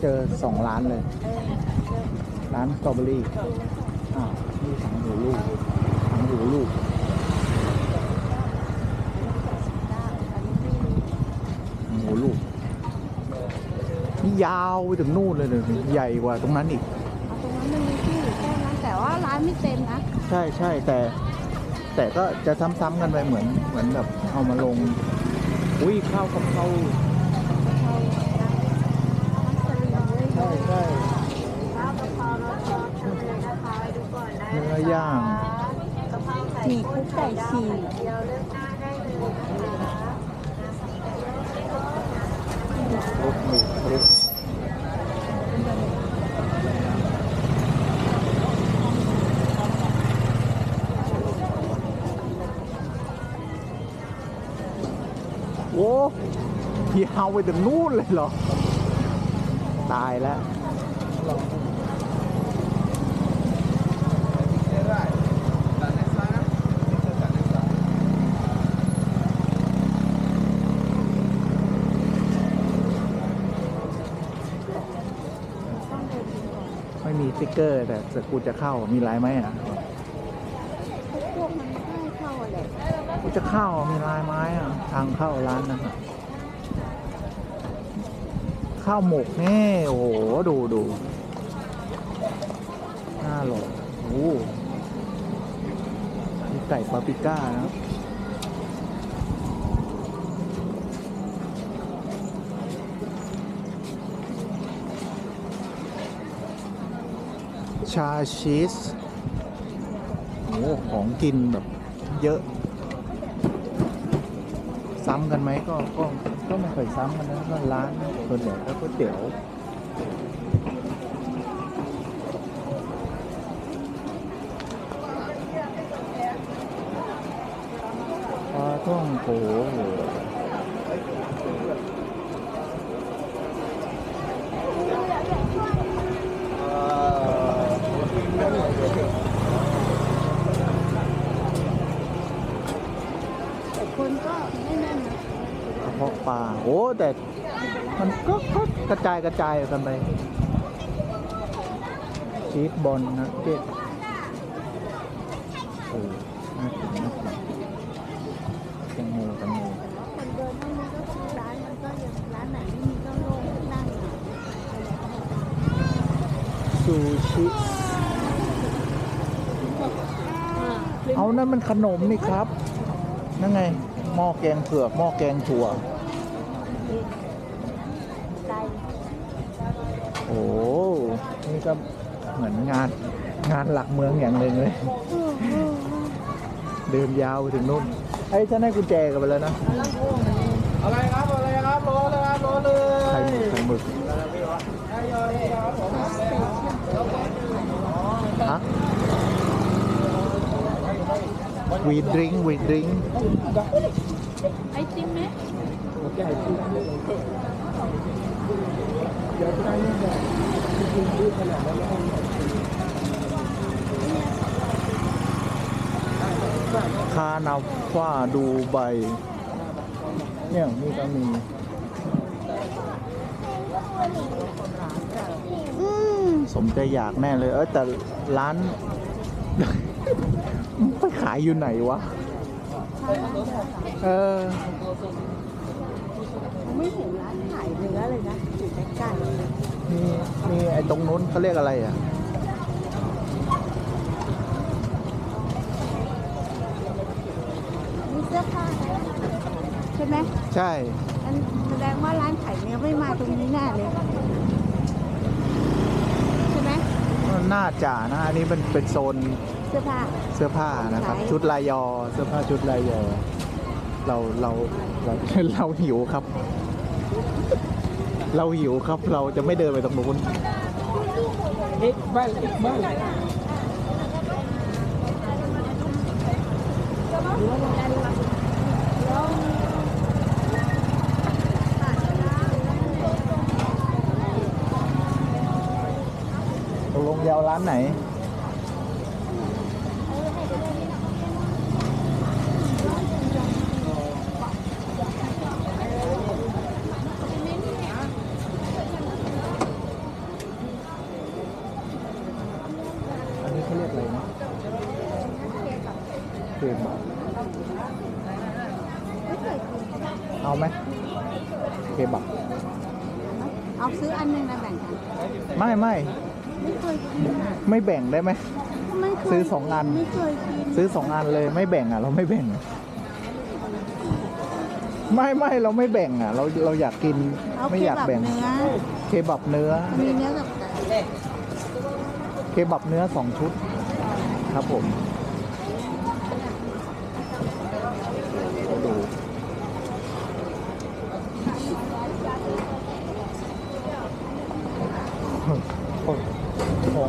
เนี่ยเจอสองร้านเลยเออร้านสตรอเบอรี่อ่าวนี่ถังหูลูกถังหูลูกอันนี้ไม่รู้ถังหูลูกนี่ยาวไปถึงนู่นเลยเลยใหญ่กว่าตรงนั้นอีกเอาตรงนั้นมันมีที่อยู่แค่นั้นแต่ว่าร้านไม่เต็มนะ ใช่ใช่แต่ แต่ก็จะซ้ำๆกันไปเหมือนเหมือนแบบเอามาลง อุ้ยข้าวกับข้าวกะเพรามัสลิมเลย ใช่ใช่ ข้าวกะเพราเราชอบทำเลยนะคะไปดูก่อนได้ เนื้อ ย่างกะเพราไข่คุกไก่ฉีกเดียเลือกหน้าได้เลยนะครถหมูรถโอ้ยาวไปถึงนู่นเลยเหรอ ตายแล้ว ไม่มีสติ๊ กเกอร์ แต่สกูจะเข้ามีไลน์ไหมอะพวกมันไม่ให้เข้าอะแหละกูจะเข้ามีลายไม้อะทางเข้าร้านนั้นอะข้าวหมกนี่โอ้โหดูดูน่าหลอโอ้โหมีไก่ปาปริก้านะ ชาชีสโอ้โหของกินแบบเยอะ ซ้ำกันไหมก็ก็ก็ไม่เคยซ้ำกันนะก็ร้านส่วนใหญ่ก็ก๋วยเตี๋ยวปลาท่องโกเแต่คนก็ไม่แน่นนะ กระเพาะปลาโอ้แต่มันก็กระจายกระจายกันไปชีสบอลนะเก็ตโอ้น่ากินน่ากินแตงโมแตงโมคนเดินไม่มีก็คือร้านมันก็อยังร้านไหนไม่มีก็โล่งนั่งซูชิเอานั่นมันขนมนี่ครับ นั่นไงหม้อแกงเผือกหม้อแกงถั่ว ไกล โอ้ นี่ก็เหมือนงานงานหลักเมืองอย่างหนึ่งเลย เดินยาวไปถึงนู่นไอ้ยฉันให้กุญแจกันไปแล้วนะอะไรครับอะไรครับรอเลยครับรอเลยไข่หมึกไข่หมึกฮะวีดริงวีดริงไอติมไหม คานาฟ้าดูใบ เนี่ยนี่ก็มีสมใจอยากแน่เลย เออแต่ร้าน ไปขายอยู่ไหนวะ เออ ไม่เห็นร้านขายเนื้อเลยนะอยู่ใกล้ มีมีไอ้ตรงนู้นเขาเรียกอะไรอะๆมีเสื้อผ้าไหมใช่ไหมใช่ อันแสดงว่าร้านขายเนื้อไม่มาตรงนี้แน่เลย ใช่ไหมน่าจะนะอันนี้เป็นเป็นโซนเสื้อผ้า เสื้อผ้านะครับขายชุดลายยอ เสื้อผ้าชุดลายยอ เราเราเราเราหิวครับ เราหิวครับ เราจะไม่เดินไปตรงนู้นเอ็กบ้านเอ็กบ้านตกลงยาวร้านไหน บาทไม่เคยกินเอาไหมเคบับเอาซื้ออันหนึงนะแบ่งกันไม่ไม่ไม่เคยกินอะไม่แบ่งได้ไหม ไม่เคยซื้อสองอัน ไม่เคยกินซื้อสองอันเลยไม่แบ่งอะ เราไม่แบ่ง ไม่ไม่เราไม่แบ่งอะ เราเราอยากกินเอาไม่เคอยากบับแบ่งเนื้อเคบับเนื้อ มีเนื้อกับไก่เคบับเนื้อสองชุด ครับผม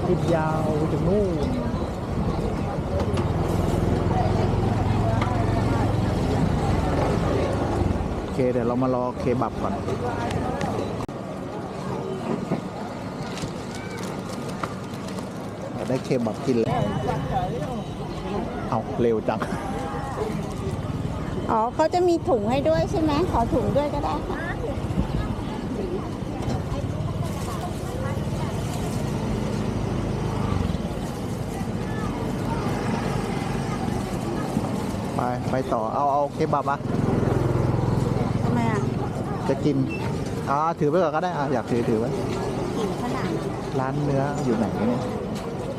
ของกินยาวจากนู่นโอเคเดี๋ยวเรามารอเคบับก่อนได้เคบับกินแล้วเอาเร็วจัง อ๋อเขาจะมีถุงให้ด้วยใช่ไหมขอถุงด้วยก็ได้ค่ะ ไปไปต่อเอาเอาเคบับอะทำไมอะจะกินอ่าถือไปก่อนก็ได้อะอยากถือถือไว้ถุงขนาดร้านเนื้ออยู่ไหนเนี่ย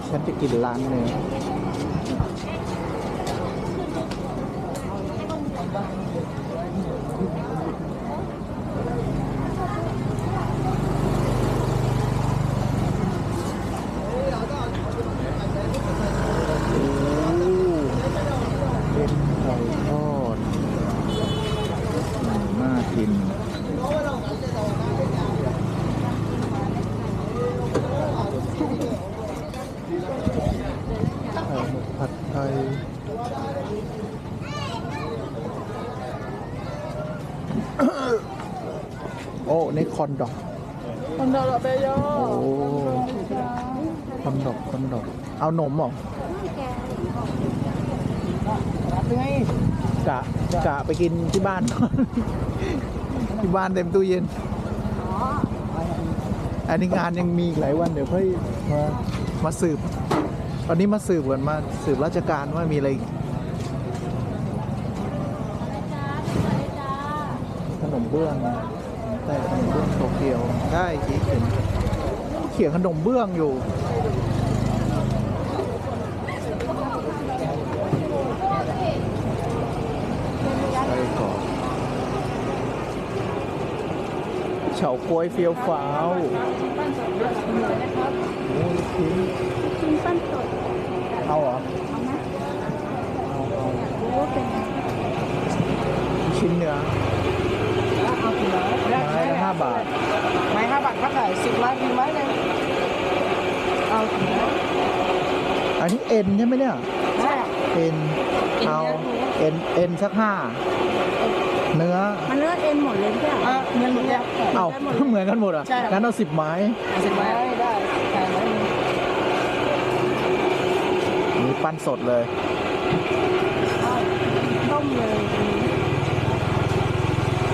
ฉันจะกินร้านเนื้อ โอ้เป็นไก่ทอดอืมน่ากิน ไข่หมก ผัดไทยโอ้นี่คอนดอกคนเดียวเบยโอ้คอนดอกคอนดอก เอาหนมเหรอเป็นไงกะกะไปกินที่บ้าน ที่บ้านเต็มตู้เย็น อันนี้งานยังมีอีกหลายวันเดี๋ยวค่อยมามาสืบ วันนี้มาสืบก่อนมาสืบราชการว่ามีอะไรอีกขนมเบื้องแต่ขนมเบื้องโตเกียวได้อีกเห็นเขียนขนมเบื้องอยู่ไปก่อนเฉาก๊วยเฟียวฟ้าวโอ้ เอาเหรอเอาไหมเอาเอารู้ว่าเป็นไงลูกชิ้นเนื้อเอากี่ไม้ไม้ละห้าบาท ไม้ห้าบาทครับไหนสิบไม้กี่ไม้เลยเอากี่ไม้อันนี้เอ็นใช่ไหมเนี่ยใช่เอ็นเอาเอ็นเอ็นสักห้าเนื้อ มันเลือดเอ็นหมดเลยใช่ไหมอะเงินหมดแล้วเอาเหมือนกันหมดอะใช่ครับงั้นเอาสิบไม้สิบไม้ได้แต่ไม้ มี ปั้นสดเลยต้มเลยอันนี้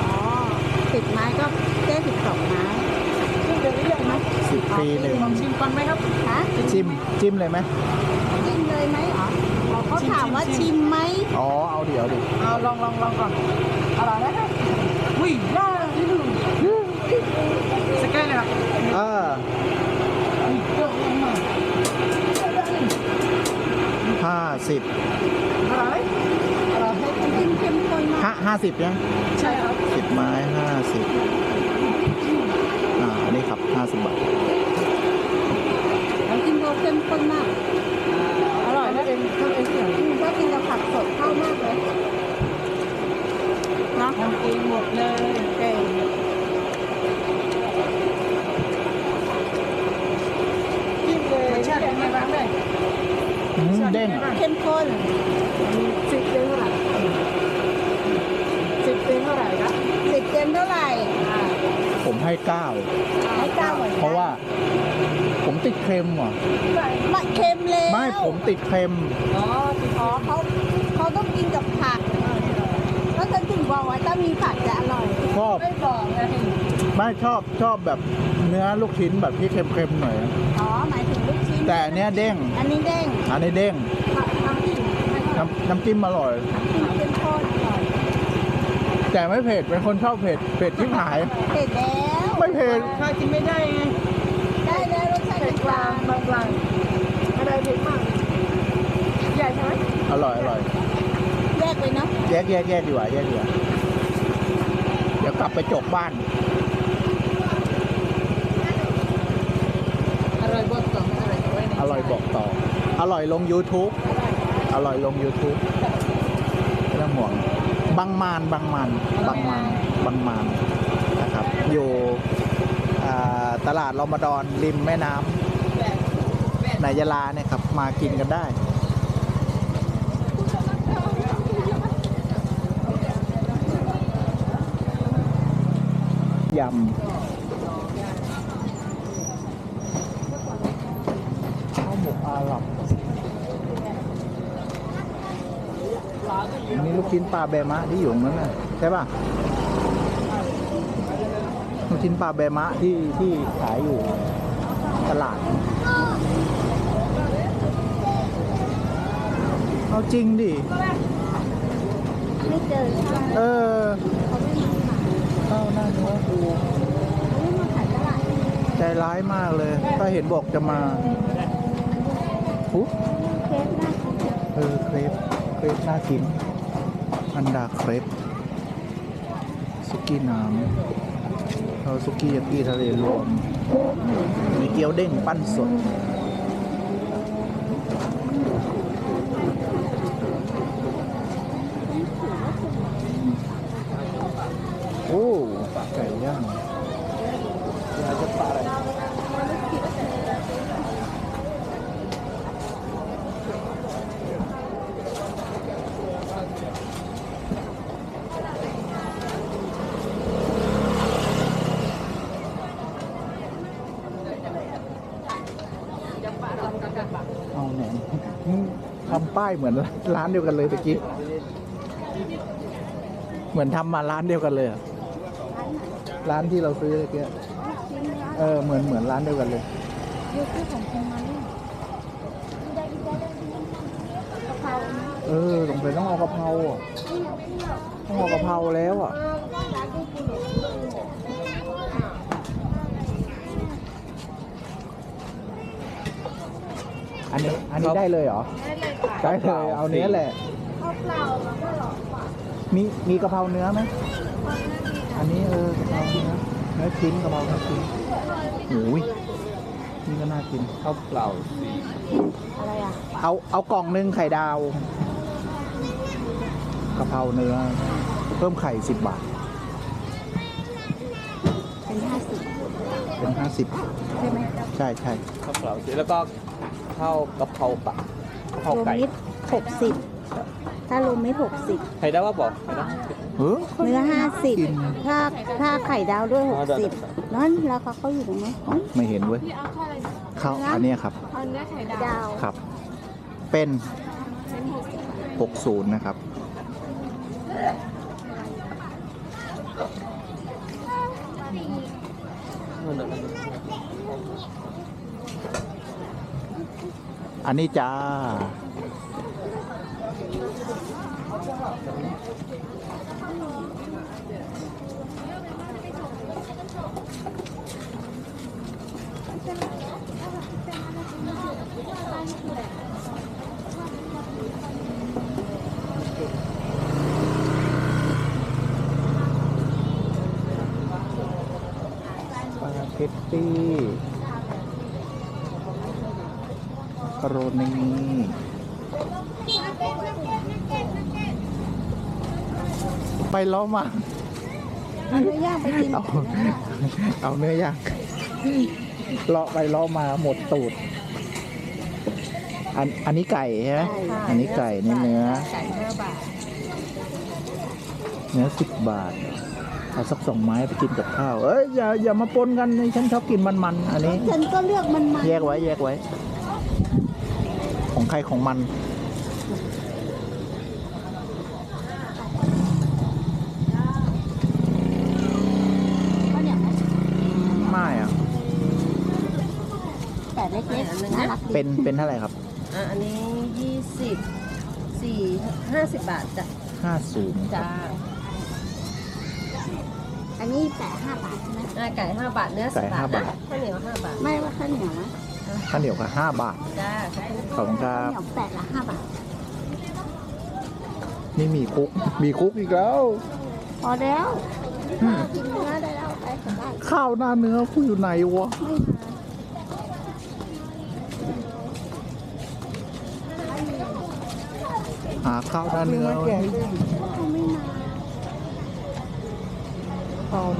อ๋อสิบไม้ก็ได้สิบสองไม้ขึ้นเดี๋ยวนี้ยังไหมสิบปีหนึ่งลองชิมก่อนไหมครับฮะจิ้มจิ้มเลยไหมชิมเลยไหมอ๋ออ๋อเขาชิมถามว่าชิมชิมไหมอ๋อเอาเดี๋ยวดิเอาลองลองลองก่อนอร่อยไหมครับอุ้ยยากที่ดูสแกนเลยครับอ่าอุ้ ห้าสิบอร่อยไหมอร่อยไหมน้ำจิ้มเข้มข้นมากห้าห้าสิบยังใช่ครับสิบไม้ห้าสิบอ่าอันนี้ครับห้าสิบบาทน้ำจิ้มเขาเข้มข้นมากอร่อยนะเองทำเองที่ไหนอืมถ้ากินกับผักสดเข้ามากเลยเนาะทำเองหมดเลยเก่ง จิ้มเลยรสชาติเป็นไงบ้างแม่ อืม เด้งอะเข้มข้นสิบเต็มเท่าไหร่สิบเต็มเท่าไหร่ครับสิบเต็มเท่าไหร่ผมให้เก้าให้เก้าเหมือนกันเพราะว่า ผมติดเค็มอะไม่เค็มเลยไม่ผมติดเค็มอ๋อติดอ๋อเขาเขาต้องกินกับผักก็ฉันถึงบอกว่าถ้ามีผักจะอร่อยชอบไม่บอกไงไม่ชอบชอบแบบเนื้อลูกชิ้นแบบที่เค็มๆหน่อยอ๋อหมายถึงลูกชิ้น แต่อันเนี้ยเด้ง อันนี้เด้งอันนี้เด้ง ผักทำที่ใช่น้ำน้ำจิ้มอร่อยกินเป็นทอดอร่อยแต่ไม่เผ็ด เป็นคนชอบเผ็ด เผ็ดที่หาย เผ็ดแล้วไม่เผ็ดถ้ากินไม่ได้ไงได้แล้วรสชาติเผ็ดกกลาลางงบางกลางอะไรเผ็ดมากใหญ่ใช่ไหมอร่อย อร่อย แยกเลยเนาะแยกแยกแยกดีกว่าแยกดีกว่า เดี๋ยวกลับไปจกบ้าน อร่อยบดต่อ อร่อยบอกต่อ อร่อยลง YouTube อร่อยลง YouTube ไม่ต้องห่วงบางมานบางมานบางมานบางมานนะครับ อยู่ตลาดรอมฎอนริมแม่น้ำในยะลาเนี่ยครับ มากินกันได้ยำข้าวหมกอาหรับอันนี้ลูก ชิ้นปลาแบมะที่อยู่ตรงนั้นน่ะใช่ป่ะลูกชิ้นปลาแบมะที่ที่ขายอยู่ตลาด เอาจริงดิ ไม่เจอใช่ไหมเออเขาไม่มาขายเข้าหน้าเนื้อกูเขาไม่มาขายตลาดใจร้ายมากเลย ถ้าเห็นบอกจะมาปุ๊เคสน่ากินเออเครปเครปน่ากิน อันดาเครปสุกี้น้ำเราสุกี้ยากิทะเลรวมมีเกี๊ยวเด้งปั้นสด โอ้ไก่ย่างอยากจะปลาอะไรเอาแหนมมึงทำ ป้ายเหมือนร้านเดียวกันเลยตะกี้ เหมือนทำมาร้านเดียวกันเลย ร้านที่เราซื้อตะกี้เออเหมือนเหมือนร้านเดียวกันเลยยูทูบของเนี่ยกะเพรานะเออสงสัยต้องเอากะเพราอะต้องเอากะเพราแล้วอะ อันนี้อันนี้ได้เลยเหรอ ได้เลยเอาเนื้อแหละ ข้าวเปล่าแล้วก็หลอกกว่ามีมีกะเพราเนื้อไหมอันนี้เออกะเพราเนื้อเนื้อชิ้นกะเพราเนื้อชิ้นโอ้ยนี่ก็น่ากินข้าวเปล่า อะไรอะเอาเอากล่องหนึ่งไข่ดาวกะเพราเนื้อ เพิ่มไข่สิบบาท เป็นห้าสิบใช่ไหมใช่ใช่ข้าวเปล่าแล้วก็ข้าวกะเพราปะกะเพราโลไก่มิตรหกสิบถ้าโลมิตรหกสิบใครได้ว่าบอกใครได้ เออเนื้อห้าสิบกินถ้าถ้าไข่ดาวด้วยหอ๋กอได้สิบนั่นราคาเขาอยู่ตรงนี้อ๋อไม่เห็นเว้ยพี่เอาข้าวอะไรข้าวอันเนี้ยครับเอาเนื้อไข่ดาวดาวครับ เป็นเป็นหกสิบหกศูนย์นะครับ อันนี้จ้า ตตี้กโรนีไปล้อมาเอาเนื้อย่างไปกินเอาเอาเนื้อย่างเลาะไปเลาะมาหมดตูด อันอันนี้ไก่ใช่ไหมอันนี้ไก่นี่เนื้อไก่ห้าบาทเนื้อสิบบาท เอาสักสองไม้ไปกินกับข้าวเอ้ยอย่าอย่ามาปนกันนี่ฉันชอบกินมันๆอันนี้ ฉันก็เลือกมันมาแยกไว้แยกไว้ ของใครของมันข้าวเหนียวไหมไม่อะ แต่เล็กๆน่ารักดีเป็นเป็นเท่าไหร่ครับอะอันนี้ยี่สิบสี่ห้าสิบบาทจ้ะห้าศูนย์ จ้า อันนี้แต่ห้าบาทใช่ไหมอ่าไก่ห้าบาทเนื้อสิบบาทนะข้าวเหนียวห้าบาทไม่ว่าข้าวเหนียวนะข้าวเหนียวก็ห้าบาท จ้าขอบคุณครัข้าวบ เหนียวแปดละห้าบาทนี่มีคุก มีคุกอีกแล้ว พอแล้วอืม กินเนื้อได้แล้วไปกลับบ้านข้าวหน้าเนื้อกูอยู่ไหนวะ ไม่มาหาข้าวหน้าเนื้อแกะ um